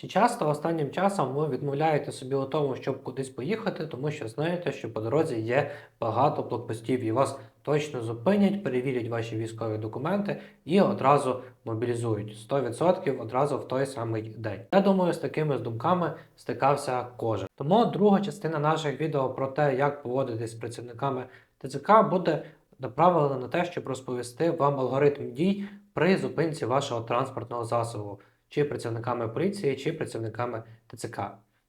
Чи часто останнім часом ви відмовляєте собі у тому, щоб кудись поїхати, тому що знаєте, що по дорозі є багато блокпостів і вас точно зупинять, перевірять ваші військові документи і одразу мобілізують 100% одразу в той самий день. Я думаю, з такими думками стикався кожен. Тому друга частина наших відео про те, як поводитись з працівниками ТЦК, буде направлена на те, щоб розповісти вам алгоритм дій при зупинці вашого транспортного засобу чи працівниками поліції, чи працівниками ТЦК.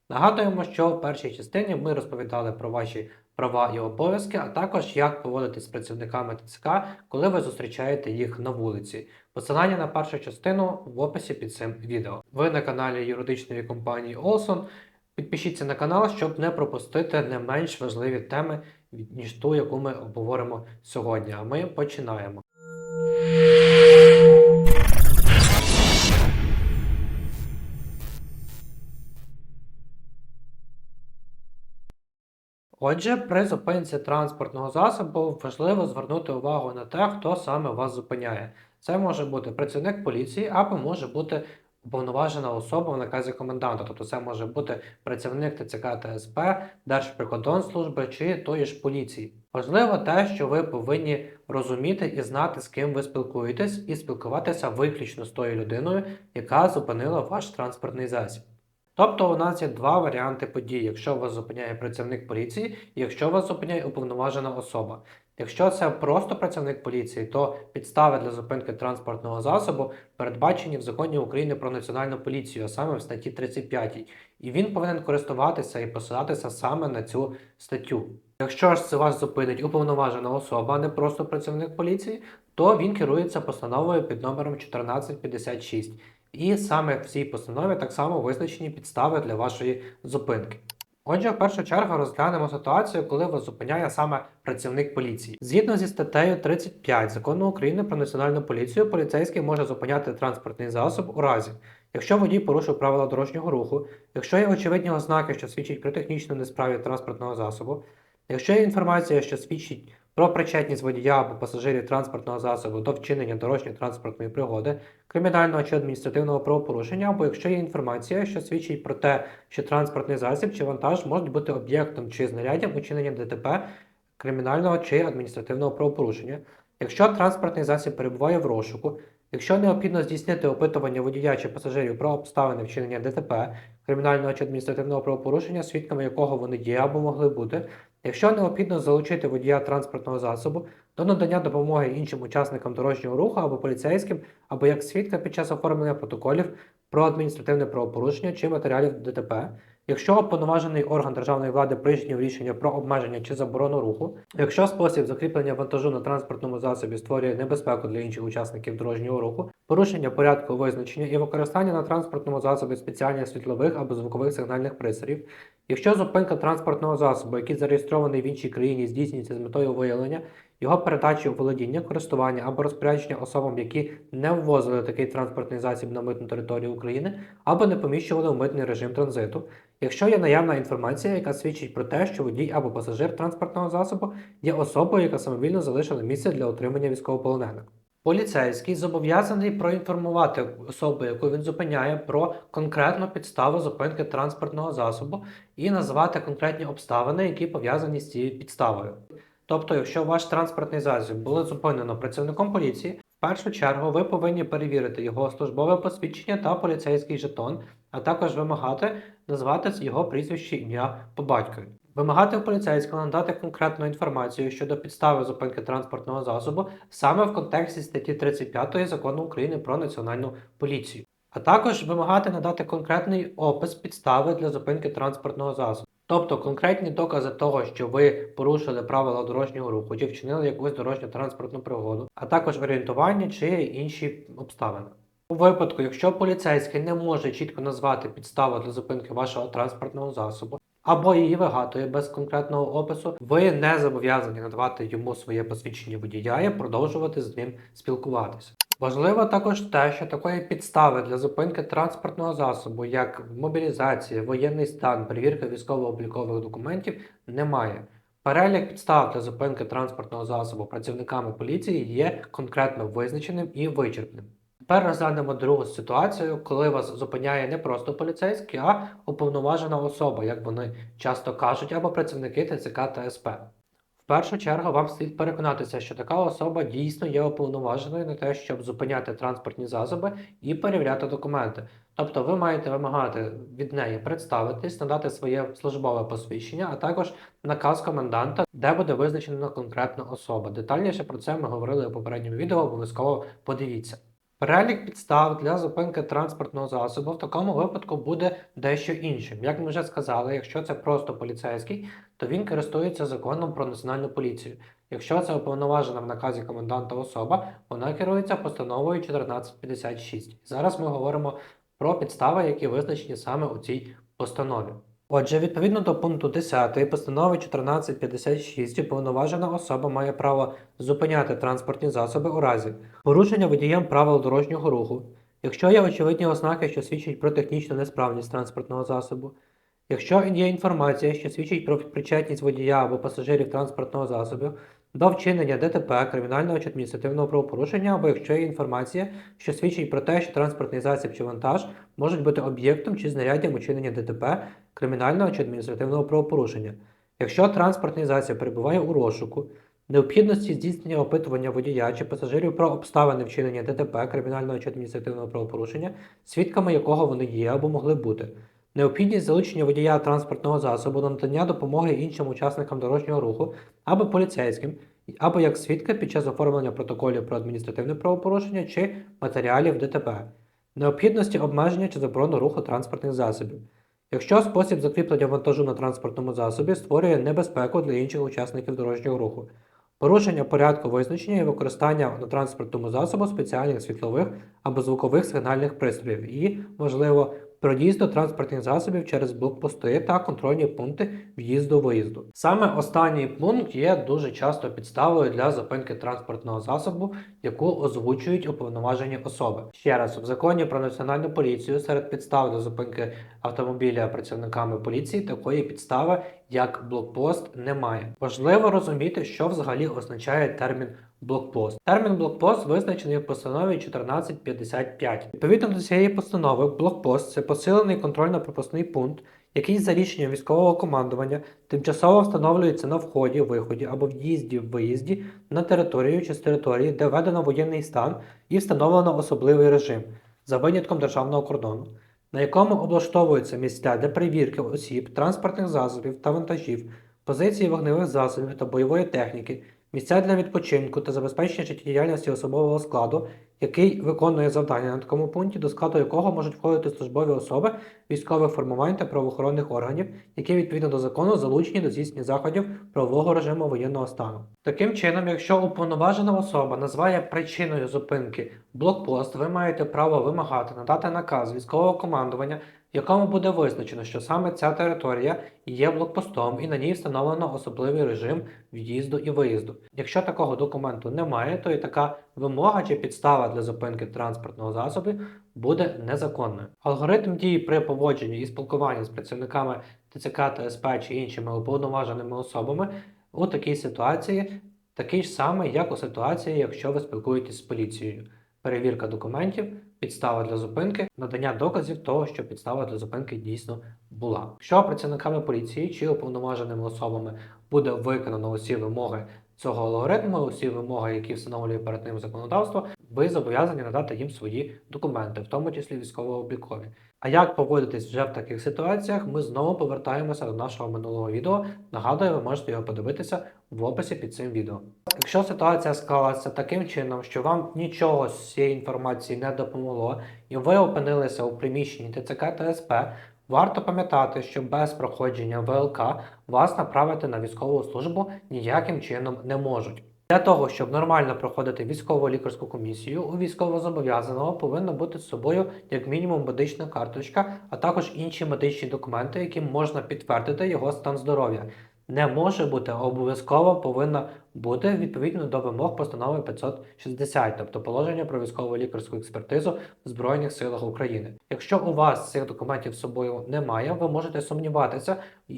Нагадуємо, що в першій частині ми розповідали про ваші права і обов'язки, а також як поводитись з працівниками ТЦК, коли ви зустрічаєте їх на вулиці. Посилання на першу частину в описі під цим відео. Ви на каналі юридичної компанії Олсон. Підпишіться на канал, щоб не пропустити не менш важливі теми, ніж ту, яку ми обговоримо сьогодні. А ми починаємо. Отже, при зупинці транспортного засобу важливо звернути увагу на те, хто саме вас зупиняє. Це може бути працівник поліції або може бути уповноважена особа в наказі коменданта. Тобто це може бути працівник ТЦК та СП, Держприкордонслужби чи тої ж поліції. Важливо те, що ви повинні розуміти і знати, з ким ви спілкуєтесь, і спілкуватися виключно з тою людиною, яка зупинила ваш транспортний засіб. Тобто у нас є два варіанти подій, якщо вас зупиняє працівник поліції і якщо вас зупиняє уповноважена особа. Якщо це просто працівник поліції, то підстави для зупинки транспортного засобу передбачені в законі України про національну поліцію, а саме в статті 35. І він повинен користуватися і посилатися саме на цю статтю. Якщо ж це вас зупинить уповноважена особа, а не просто працівник поліції, то він керується постановою під номером 1456. І саме в цій постанові так само визначені підстави для вашої зупинки. Отже, в першу чергу розглянемо ситуацію, коли вас зупиняє саме працівник поліції. Згідно зі статтею 35 закону України про національну поліцію, поліцейський може зупиняти транспортний засіб у разі, якщо водій порушив правила дорожнього руху, якщо є очевидні ознаки, що свідчать про технічну несправі транспортного засобу, якщо є інформація, що свідчить про причетність водія або пасажирів транспортного засобу до вчинення дорожньо-транспортної пригоди, кримінального чи адміністративного правопорушення, або якщо є інформація, що свідчить про те, що транспортний засіб чи вантаж можуть бути об'єктом чи знаряддям учинення ДТП, кримінального чи адміністративного правопорушення, якщо транспортний засіб перебуває в розшуку, якщо необхідно здійснити опитування водія чи пасажирів про обставини вчинення ДТП, кримінального чи адміністративного правопорушення, свідками якого вони є або могли бути, якщо необхідно залучити водія транспортного засобу до надання допомоги іншим учасникам дорожнього руху або поліцейським, або як свідка під час оформлення протоколів про адміністративне правопорушення чи матеріалів ДТП, якщо уповноважений орган державної влади прийняв рішення про обмеження чи заборону руху, якщо спосіб закріплення вантажу на транспортному засобі створює небезпеку для інших учасників дорожнього руху, порушення порядку визначення і використання на транспортному засобі спеціальних світлових або звукових сигнальних пристроїв, якщо зупинка транспортного засобу, який зареєстрований в іншій країні, здійснюється з метою виявлення, його передачі у володіння, користування або розпорядження особам, які не ввозили такий транспортний засіб на митну територію України, або не поміщували у митний режим транзиту, якщо є наявна інформація, яка свідчить про те, що водій або пасажир транспортного засобу є особою, яка самовільно залишила місце для отримання військовополонених. Поліцейський зобов'язаний проінформувати особу, яку він зупиняє, про конкретну підставу зупинки транспортного засобу і назвати конкретні обставини, які пов'язані з цією підставою. Тобто, якщо ваш транспортний засіб було зупинено працівником поліції, в першу чергу ви повинні перевірити його службове посвідчення та поліцейський жетон, а також вимагати назвати його прізвище ім'я по батькові. Вимагати у поліцейського надати конкретну інформацію щодо підстави зупинки транспортного засобу саме в контексті статті 35 закону України про національну поліцію, а також вимагати надати конкретний опис підстави для зупинки транспортного засобу. Тобто конкретні докази того, що ви порушили правила дорожнього руху чи вчинили якусь дорожньо-транспортну пригоду, а також орієнтування чи інші обставини. У випадку, якщо поліцейський не може чітко назвати підставу для зупинки вашого транспортного засобу, або її вигадує без конкретного опису, ви не зобов'язані надавати йому своє посвідчення водія і продовжувати з ним спілкуватися. Важливо також те, що такої підстави для зупинки транспортного засобу, як мобілізація, воєнний стан, перевірка військово-облікових документів, немає. Перелік підстав для зупинки транспортного засобу працівниками поліції є конкретно визначеним і вичерпним. Тепер розглянемо другу ситуацію, коли вас зупиняє не просто поліцейський, а уповноважена особа, як вони часто кажуть, або працівники ТЦК та СП. В першу чергу вам слід переконатися, що така особа дійсно є уповноваженою на те, щоб зупиняти транспортні засоби і перевіряти документи. Тобто ви маєте вимагати від неї представитись, надати своє службове посвідчення, а також наказ коменданта, де буде визначена конкретна особа. Детальніше про це ми говорили у попередньому відео, обов'язково подивіться. Перелік підстав для зупинки транспортного засобу в такому випадку буде дещо іншим. Як ми вже сказали, якщо це просто поліцейський, то він користується законом про національну поліцію. Якщо це уповноважена в наказі коменданта особа, вона керується постановою 1456. Зараз ми говоримо про підстави, які визначені саме у цій постанові. Отже, відповідно до пункту 10 постанови 1456 уповноважена особа має право зупиняти транспортні засоби у разі порушення водієм правил дорожнього руху, якщо є очевидні ознаки, що свідчать про технічну несправність транспортного засобу, якщо є інформація, що свідчить про причетність водія або пасажирів транспортного засобу до вчинення ДТП, кримінального чи адміністративного правопорушення, або якщо є інформація, що свідчить про те, що транспортний засіб чи вантаж можуть бути об'єктом чи знаряддям учинення ДТП, кримінального чи адміністративного правопорушення. Якщо транспортний засіб перебуває у розшуку, необхідності здійснення опитування водія чи пасажирів про обставини вчинення ДТП, кримінального чи адміністративного правопорушення, свідками якого вони є або могли бути, необхідність залучення водія транспортного засобу до надання допомоги іншим учасникам дорожнього руху або поліцейським, або як свідка під час оформлення протоколів про адміністративне правопорушення чи матеріалів ДТП, необхідності обмеження чи заборону руху транспортних засобів. Якщо спосіб закріплення вантажу на транспортному засобі створює небезпеку для інших учасників дорожнього руху, порушення порядку визначення і використання на транспортному засобу спеціальних світлових або звукових сигнальних пристроїв і, можливо, проїзду транспортних засобів через блокпости та контрольні пункти в'їзду-виїзду. Саме останній пункт є дуже часто підставою для зупинки транспортного засобу, яку озвучують уповноважені особи. Ще раз, в законі про національну поліцію серед підстав для зупинки автомобіля працівниками поліції такої підстави, як блокпост, немає. Важливо розуміти, що взагалі означає термін блокпост. Термін блокпост визначений в постанові 1455. Відповідно до цієї постанови, блокпост це посилений контрольно-пропускний пункт, який за рішенням військового командування тимчасово встановлюється на вході, виході або в'їзді виїзді на територію чи з території, де введено воєнний стан і встановлено особливий режим за винятком державного кордону, на якому облаштовуються місця для перевірки осіб, транспортних засобів та вантажів, позиції вогневих засобів та бойової техніки, місця для відпочинку та забезпечення життєдіяльності особового складу, який виконує завдання на такому пункті, до складу якого можуть входити службові особи військових формувань та правоохоронних органів, які відповідно до закону залучені до здійснення заходів правового режиму воєнного стану. Таким чином, якщо уповноважена особа називає причиною зупинки блокпост, ви маєте право вимагати надати наказ військового командування, в якому буде визначено, що саме ця територія є блокпостом і на ній встановлено особливий режим в'їзду і виїзду. Якщо такого документу немає, то і така вимога чи підстава для зупинки транспортного засобу буде незаконною. Алгоритм дії при поводженні і спілкуванні з працівниками ТЦК та СП чи іншими уповноваженими особами у такій ситуації такий ж самий, як у ситуації, якщо ви спілкуєтесь з поліцією. Перевірка документів, підстава для зупинки, надання доказів того, що підстава для зупинки дійсно була. Якщо працівниками поліції чи уповноваженими особами буде виконано усі вимоги цього алгоритму, усі вимоги, які встановлює перед ним законодавство, ви зобов'язані надати їм свої документи, в тому числі військово-облікові. А як поводитись вже в таких ситуаціях, ми знову повертаємося до нашого минулого відео. Нагадую, ви можете його подивитися в описі під цим відео. Якщо ситуація склалася таким чином, що вам нічого з цієї інформації не допомогло, і ви опинилися у приміщенні ТЦК та СП, варто пам'ятати, що без проходження ВЛК вас направити на військову службу ніяким чином не можуть. Для того, щоб нормально проходити військово-лікарську комісію, у військовозобов'язаного повинна бути з собою як мінімум медична карточка, а також інші медичні документи, яким можна підтвердити його стан здоров'я. Не може бути, обов'язково повинна буде відповідно до вимог постанови 560, тобто положення про військово лікарську експертизу в Збройних силах України. Якщо у вас цих документів з собою немає, ви можете сумніватися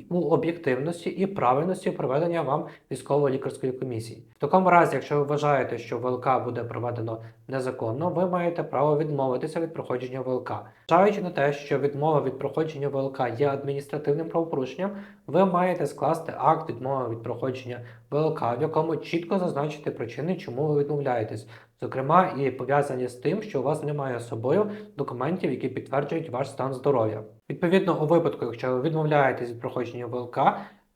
у об'єктивності і правильності проведення вам військово-лікарської комісії. В такому разі, якщо ви вважаєте, що ВЛК буде проведено незаконно, ви маєте право відмовитися від проходження ВЛК. Зважаючи на те, що відмова від проходження ВЛК є адміністративним правопорушенням, ви маєте скласти акт відмови від проходження ВЛК, в якому чітко зазначити причини, чому ви відмовляєтесь. Зокрема, і пов'язані з тим, що у вас немає з собою документів, які підтверджують ваш стан здоров'я. Відповідно, у випадку, якщо ви відмовляєтесь від проходження ВЛК,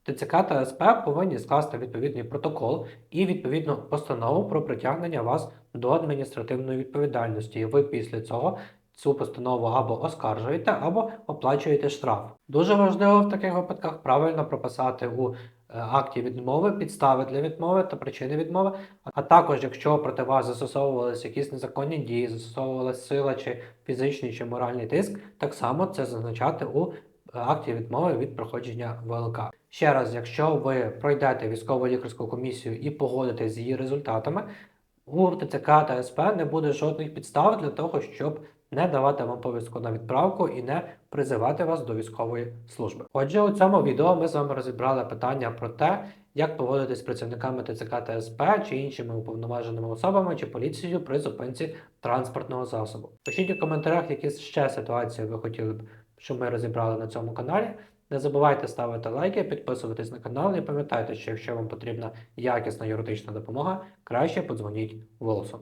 ТЦК та СП повинні скласти відповідний протокол і відповідну постанову про притягнення вас до адміністративної відповідальності. І ви після цього цю постанову або оскаржуєте, або оплачуєте штраф. Дуже важливо в таких випадках правильно прописати у е, акті відмови підстави для відмови та причини відмови. А також, якщо проти вас застосовувалися якісь незаконні дії, застосовувалася сила чи фізичний чи моральний тиск, так само це зазначати у акті відмови від проходження ВЛК. Ще раз, якщо ви пройдете військово-лікарську комісію і погодитесь з її результатами, у ТЦК та СП не буде жодних підстав для того, щоб не давати вам повістку на відправку і не призивати вас до військової служби. Отже, у цьому відео ми з вами розібрали питання про те, як поводитись з працівниками ТЦК та СП чи іншими уповноваженими особами чи поліцією при зупинці транспортного засобу. Пишіть у коментарях, які ще ситуації ви хотіли б, щоб ми розібрали на цьому каналі. Не забувайте ставити лайки, підписуватись на канал і пам'ятайте, що якщо вам потрібна якісна юридична допомога, краще подзвоніть голосом.